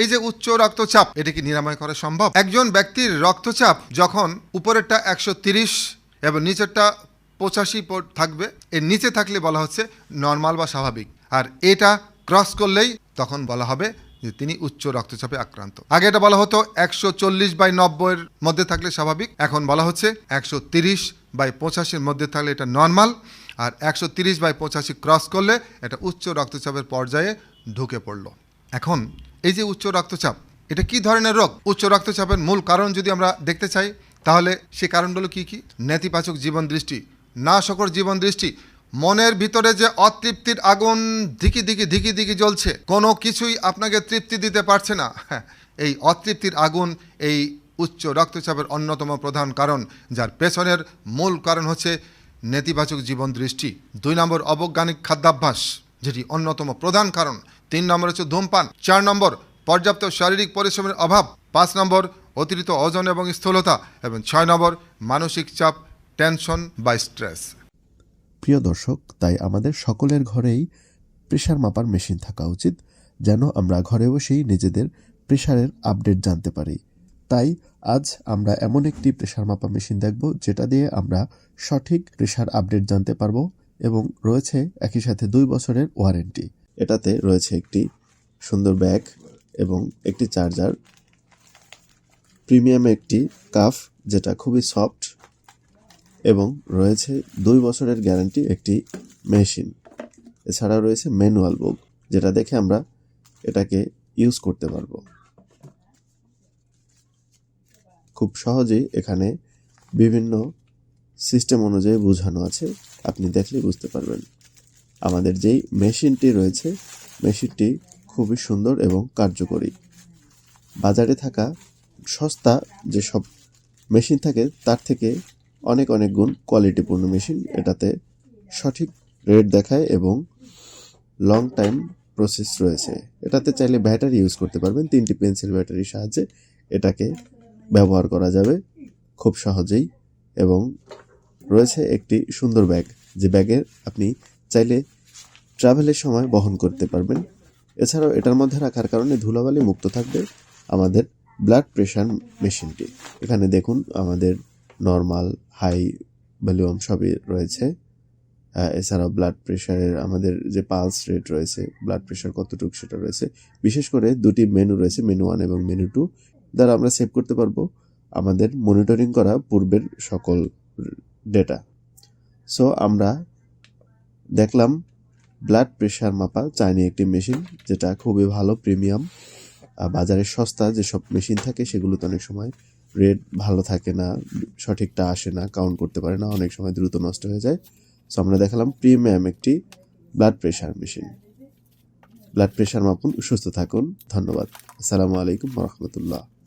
এই যে উচ্চ রক্তচাপ, এটা কি নিরাময় করা সম্ভব? একজন ব্যক্তির রক্তচাপ যখন উপরেরটা একশো তিরিশ এবং নিচেরটা পঁচাশি থাকবে, এর নিচে থাকলে বলা হচ্ছে নর্মাল বা স্বাভাবিক। আর এটা ক্রস করলেই তখন বলা হবে যে তিনি উচ্চ রক্তচাপে আক্রান্ত। আগে এটা বলা হতো একশো চল্লিশ বাই নব্বইয়ের মধ্যে থাকলে স্বাভাবিক, এখন বলা হচ্ছে একশো তিরিশ বাই পঁচাশির মধ্যে থাকলে এটা নর্মাল, আর একশো তিরিশ বাই পঁচাশি ক্রস করলে এটা উচ্চ রক্তচাপের পর্যায়ে ঢুকে পড়ল। এখন এই যে উচ্চ রক্তচাপ এটা কি ধরনের রোগ? উচ্চ রক্তচাপের মূল কারণ যদি আমরা দেখতে চাই তাহলে সে কারণগুলো কি কি? নেতিবাচক জীবন দৃষ্টি না সকর জীবন দৃষ্টি মনের ভিতরে যে অতৃপ্তির আগুন ধিকি ধিকি ধিকি ধিকি জ্বলছে কোনো কিছুই আপনাকে তৃপ্তি দিতে পারছে না। হ্যাঁ, এই অতৃপ্তির আগুন এই উচ্চ রক্তচাপের অন্যতম প্রধান কারণ যার পেছনের মূল কারণ হচ্ছে নেতিবাচক জীবন দৃষ্টি। দুই নম্বর অবজ্ঞানিক খাদ্যাভ্যাস যেটি অন্যতম প্রধান কারণ। তিন নম্বর হচ্ছে ধূমপান, চার নম্বর পর্যাপ্ত শারীরিক পরিশ্রমের অভাব, পাঁচ নম্বর অতিরিক্ত ওজন এবং স্থূলতা এবং ছয় নম্বর মানসিক চাপ, টেনশন বা স্ট্রেস। প্রিয় দর্শক, তাই আমাদের সকলের ঘরেই প্রেশার মাপার মেশিন থাকা উচিত, যেন আমরা ঘরে বসেই নিজেদের প্রেশারের আপডেট জানতে পারি। তাই আজ আমরা এমন একটি প্রেশার মাপা মেশিন দেখব, যেটা দিয়ে আমরা সঠিক প্রেশার আপডেট জানতে পারব এবং রয়েছে একই সাথে দুই বছরের ওয়ারেন্টি। এটাতে রয়েছে একটি সুন্দর ব্যাগ এবং একটি চার্জার। প্রিমিয়াম একটি কাফ যেটা খুবই সফট এবং রয়েছে দুই বছরের গ্যারান্টি একটি মেশিন। এছাড়া রয়েছে ম্যানুয়াল বুক যেটা দেখে আমরা এটাকে ইউজ করতে পারব। খুব সহজেই এখানে বিভিন্ন সিস্টেম অনুযায়ী বোঝানো আছে। আপনি দেখলে বুঝতে পারবেন। আমাদের যেই মেশিনটি রয়েছে, মেশিনটি খুবই সুন্দর এবং কার্যকরী। বাজারে থাকা সস্তা যেসব মেশিন থাকে, তার থেকে অনেক অনেক গুণ কোয়ালিটিপূর্ণ মেশিন এটাতে সঠিক রেট দেখায় এবং লং টাইম প্রসেস রয়েছে। এটাতে চাইলে ব্যাটারি ইউজ করতে পারবেন, তিনটি পেন্সিল ব্যাটারির সাহায্যে এটাকে ব্যবহার করা যাবে খুব সহজেই এবং রয়েছে একটি সুন্দর ব্যাগ যে ব্যাগের আপনি চাইলে ট্রাভেলের সময় বহন করতে পারবেন। এছাড়াও এটার মধ্যে রাখার কারণে ধুলাবালি মুক্ত থাকবে আমাদের ব্লাড প্রেশার মেশিনটি এখানে দেখুন আমাদের নর্মাল হাই ভলিউম সবই রয়েছে। এছাড়াও ব্লাড প্রেশারের আমাদের যে পালস রেট রয়েছে ব্লাড প্রেশার কতটুকু সেটা রয়েছে। বিশেষ করে দুটি মেনু রয়েছে মেনু ওয়ান এবং মেনু টু দ্বারা আমরা সেভ করতে পারব আমাদের মনিটরিং করা পূর্বের সকল ডেটা সো আমরা দেখলাম ব্লাড প্রেশার মাপা চাইনি একটি মেশিন যেটা খুবই ভালো প্রিমিয়াম বাজারে সস্তা, যেসব মেশিন থাকে সেগুলোতে অনেক সময় রেট ভালো থাকে না, সঠিকটা আসে না কাউন্ট করতে পারে না, অনেক সময় দ্রুত নষ্ট হয়ে যায়। সো আমরা দেখালাম প্রিমিয়াম একটি blood pressure machine blood pressure মাপুন, সুস্থ থাকুন, ধন্যবাদ। আসসালামু আলাইকুম রহমতুল্লাহ।